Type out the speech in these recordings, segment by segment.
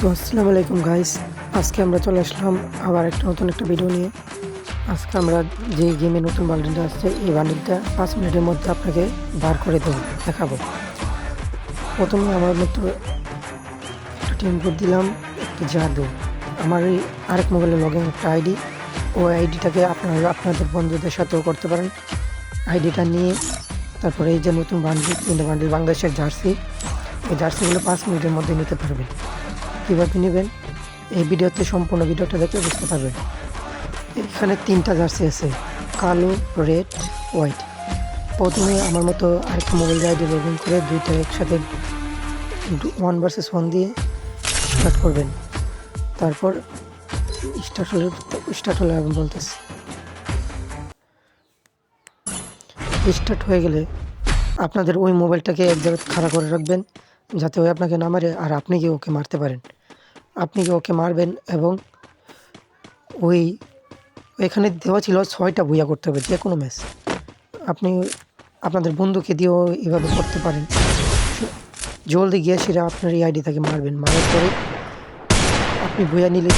তো আসসালামু আলাইকুম গাইস আজকে আমরা চলে আসলাম আবার একটা নতুন একটা ভিডিও নিয়ে। আজকে আমরা যে গেমে নতুন বান্ডিলটা আসছে, এই বান্ডিলটা পাঁচ মিনিটের মধ্যে আপনাকে বার করে দেবো, দেখাবো। প্রথমে আমার মতো একটা টিম কোড দিলাম, একটা জাদু। আমার এই আরেক মোবাইলে লগ ইন একটা আইডি ওই আইডিটাকে আপনারা আপনাদের বন্ধুদের সাথেও করতে পারেন। আইডিটা নিয়ে তারপরে এই যে নতুন বান্ডিল তিনটে বান্ডিল বাংলাদেশের জার্সি এই জার্সিগুলো পাঁচ মিনিটের মধ্যে নিতে পারবেন। কীভাবে নেবেন? এই ভিডিওতে সম্পূর্ণ ভিডিওটা দেখে বুঝতে পারবেন। এখানে তিনটা জার্সি আছে, কালো, রেড, হোয়াইট। প্রথমে আমার মতো আরেকটা মোবাইল আইডি লগ ইন করে দুইটা একসাথে ওয়ান ভার্সেস ওয়ান দিয়ে স্টার্ট করবেন। তারপর স্টার্ট হলে স্টার্ট হলে আমি বলতেছি। স্টার্ট হয়ে গেলে আপনাদের ওই মোবাইলটাকে এক জায়গায় খাড়া করে রাখবেন, যাতে ওই আপনাকে না মারে আর আপনি গিয়ে ওকে মারতে পারেন। আপনি ওকে মারবেন এবং ওই, এখানে দেওয়া ছিল ছয়টা বুয়া করতে হবে, যে কোনো ম্যাচ। আপনি আপনাদের বন্ধুকে দিয়েও এভাবে করতে পারেন। জলদি গিয়ে সেটা আপনার এই আইডি থেকে মারবেন। মারার পরে আপনি বইয়া নিলে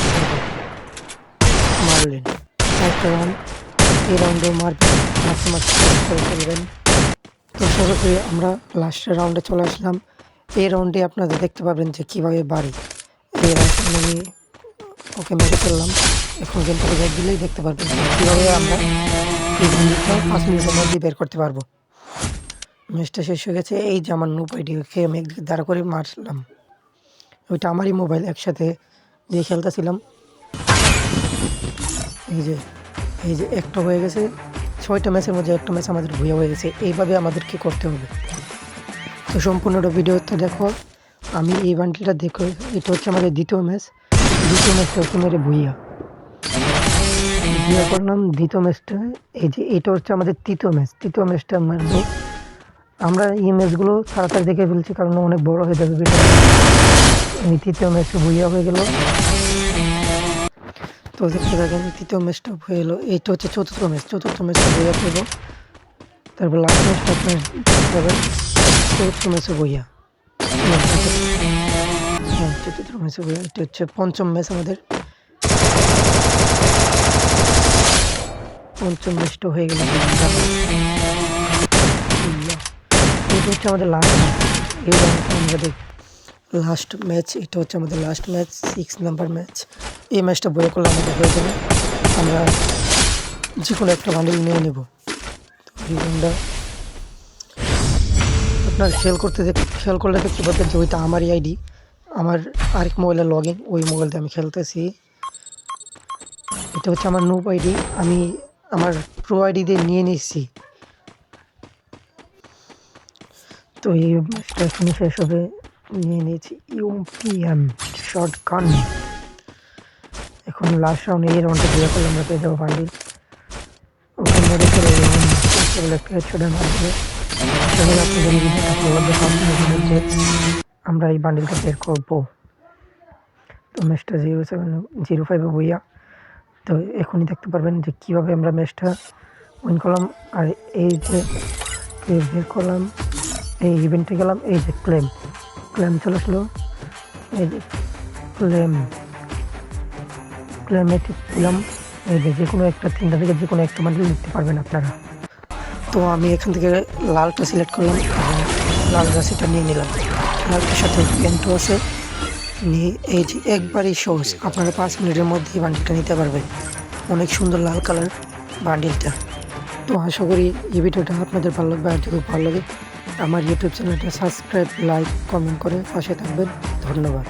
মারলেন। একটা রাউন্ড এই রাউন্ডেও মারবেন। মারতে শেষ করে ফেলবেন। তো সরাসরি আমরা লাস্টের রাউন্ডে চলে আসলাম। এই রাউন্ডে আপনারা দেখতে পাবেন যে কীভাবে বাড়ি। আমি ওকে মেরে ফেললাম এখন গেমটাকে ব্যাগ দিলেই দেখতে পারবেন কীভাবে আমরা পাঁচ মিনিটের মধ্যে বের করতে পারব। ম্যাচটা শেষ হয়ে গেছে, এই যে আমার নুপ আইডি আমি একদিকে দাঁড়া করে মারলাম। ওইটা আমারই মোবাইল একসাথে দিয়ে খেলতেছিলাম। এই যে এই যে একটা হয়ে গেছে। ছয়টা ম্যাচের মধ্যে একটা ম্যাচ আমাদের ভুয়া হয়ে গেছে। এইভাবে আমাদেরকে করতে হবে? তো সম্পূর্ণটা ভিডিওতে দেখো। আমি এই বান্ডিলটা দেখো, এটা হচ্ছে আমাদের দ্বিতীয় ম্যাচ দ্বিতীয় ম্যাচটা হচ্ছে মেরে ভুইয়া। ভুইয়া করলাম দ্বিতীয় ম্যাচটা এই যে এটা হচ্ছে আমাদের তৃতীয় ম্যাচ তৃতীয় ম্যাচটা মারবো আমরা এই ম্যাচগুলো তাড়াতাড়ি দেখে ফেলছি, কারণ অনেক বড় হয়ে যাবে এই তৃতীয় ম্যাচটা ভুইয়া হয়ে গেল। তো দেখতে থাকেন, তৃতীয় ম্যাচটা হয়ে এলো এইটা হচ্ছে চতুর্থ ম্যাচ চতুর্থ ম্যাচটা বইয়া করব তারপর লাস্ট ম্যাচটা চতুর্থ ম্যাচে হ্যাঁ চতুর্থ হচ্ছে পঞ্চম ম্যাচ আমাদের পঞ্চম ম্যাচটা হয়ে গেল। এটা হচ্ছে আমাদের লাস্ট এই আমাদের লাস্ট ম্যাচ এটা হচ্ছে আমাদের last match six number match এই ম্যাচটা বয়ে করলে আমাদের হয়ে যাবে। আমরা যে কোনো একটা বান্ডিল নিয়ে নেব। রাউন্ডটা আপনার খেয়াল করতে খেয়াল করলে দেখতে পাচ্ছেন যে ওইটা আমারই আইডি আমার আরেক মোবাইলে লগ ইন ওই মোবাইলতে আমি খেলতেছি। এটা হচ্ছে আমার নুব আইডি আমি আমার প্রো আইডি দিয়ে নিয়ে নিচ্ছি তো এই ম্যাচটা এখনই শেষ হবে, নিয়ে নিয়েছি ইউপিএম শর্ট গান এখন লাস্ট রাউন্ড এই রাউন্ডটা দিয়ে করলে আমরা পেয়ে যাব বান্ডিল ওখানে হেডশটে মারবে আমরা এই বান্ডিলটা বের করব। তো ম্যাচটা জিরো সেভেন জিরো ফাইভে বইয়া, তো এখনই দেখতে পারবেন যে কীভাবে আমরা ম্যাচটা উইন করলাম। আর এই যে বের করলাম, এই ইভেন্টে গেলাম, এই যে ক্লেম ক্লেম চলে আসলো। এই যে ক্লেম ক্লেমে ঠিক দিলাম। এই যে যে কোনো একটা, তিনটা থেকে যে কোনো একটা বান্ডিল নিতে পারবেন আপনারা। তো আমি এখান থেকে লালটা সিলেক্ট করলাম লাল রাশিটা নিয়ে নিলাম। লালটার সাথে প্যান্টও আছে। নিয়ে এই যে একবারই সহজ। আপনারা পাঁচ মিনিটের মধ্যে এই বান্ডিলটা নিতে পারবেন। অনেক সুন্দর লাল কালার বান্ডিলটা তো আশা করি এই ভিডিওটা আপনাদের ভালো লাগবে, আর যদি ভালো লাগে, আমার ইউটিউব চ্যানেলটা সাবস্ক্রাইব লাইক কমেন্ট করে পাশে থাকবেন। ধন্যবাদ।